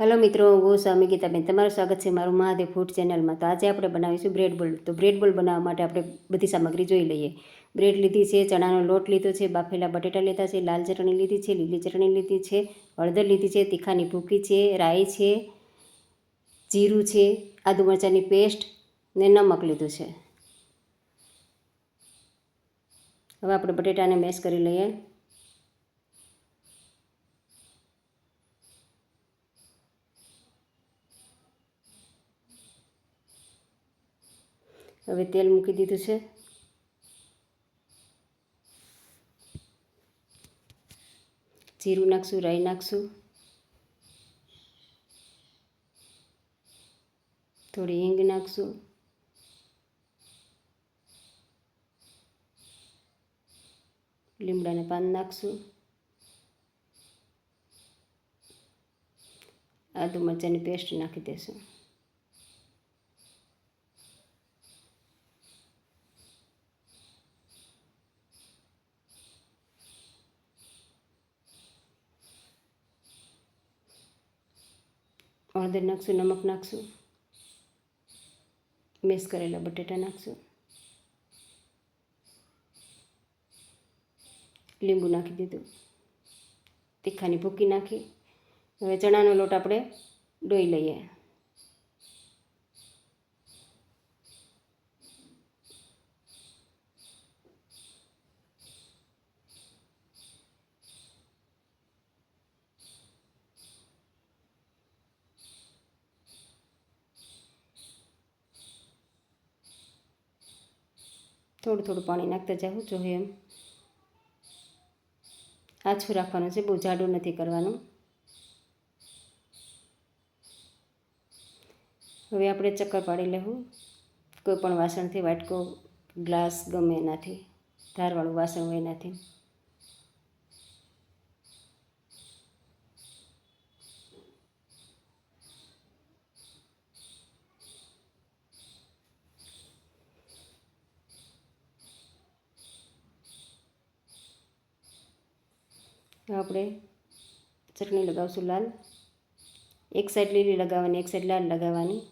Hello મિત્રો, હું ગોસ્વામી ગીતાબેન. તમારું સ્વાગત છે મારું મહાદેવ ફૂડ ચેનલમાં તો આજે આપણે બનાવીશું બ્રેડ બોલ તો બ્રેડ બોલ બનાવવા માટે આપણે બધી સામગ્રી જોઈ લઈએ. બ્રેડ લીધી છે, ચણાનો લોટ લીધો છે, બાફેલા બટેટા લીધા છે, લાલ ચટણી લીધી છે, લીલી ચટણી લીધી છે, હળદર લીધી છે, તીખાની ભૂકી છે, રાઈ છે, જીરું છે, આદુ મરચાંની પેસ્ટ ને નમક લીધું છે. હવે આપણે બટેટાને મેશ કરી લઈએ. હવે તેલ મૂકી દીધું છે. જીરું નાખશું, રાઈ નાખશું. થોડી હિંગ નાખશું. લીમડાને પાન નાખશું. આદુ મરચાંની પેસ્ટ નાખી દઈશું હળદર નાખશું નમક નાખશું મિક્સ કરેલા બટેટા નાખશું લીંબુ નાખી દીધું તીખાની ભૂકી નાખી હવે ચણાનો લોટ આપણે ડોઈ લઈએ. થોડું થોડું પાણી નાખતા જાઉં જોઈએ એમ. આછું રાખવાનું છે, બહુ જાડું નથી કરવાનું. હવે આપણે ચક્કર પાડી લેવું. કોઈ પણ વાસણથી વાટકો, ગ્લાસ ગમે એનાથી, ધારવાળું વાસણ હોય એનાથી. આપણે ચટણી લગાવશું લાલ. એક સાઈડ લીલી લગાવવાની, એક સાઈડ લાલ લગાવવાની.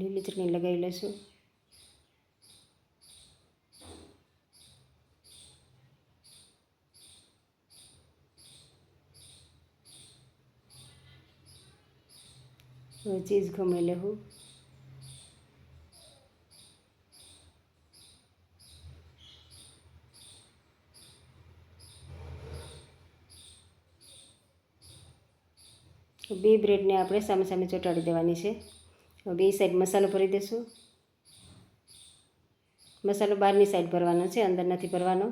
લીલી ચટણી લગાવી લઈશું. હવે ચીઝ ખમણી લેવું બે બ્રેડને આપણે સામે સામે ચોંટાડી દેવાની છે બે સાઈડ મસાલો ભરી દઈશું મસાલો બહારની સાઈડ ભરવાનો છે અંદર નથી ભરવાનો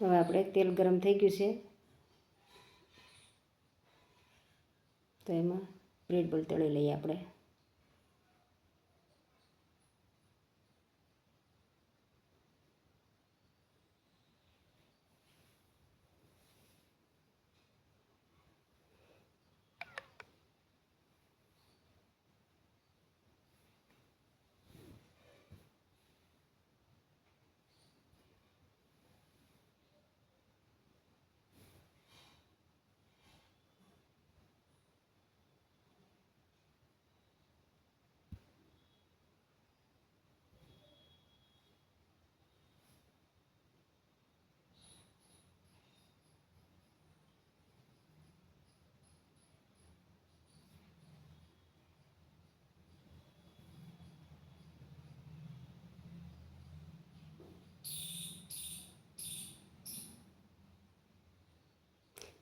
હવે આપણે તેલ ગરમ થઈ ગયું છે. તો એમાં બ્રેડ બોલ તળી લઈએ આપણે.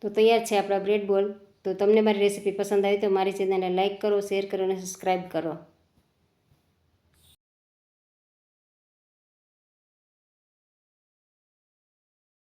તો તૈયાર છે આપણા બ્રેડ બોલ. તો તમને મારી રેસીપી પસંદ આવી તો મારી ચેનલને લાઇક કરો, શેર કરો અને સબસ્ક્રાઈબ કરો.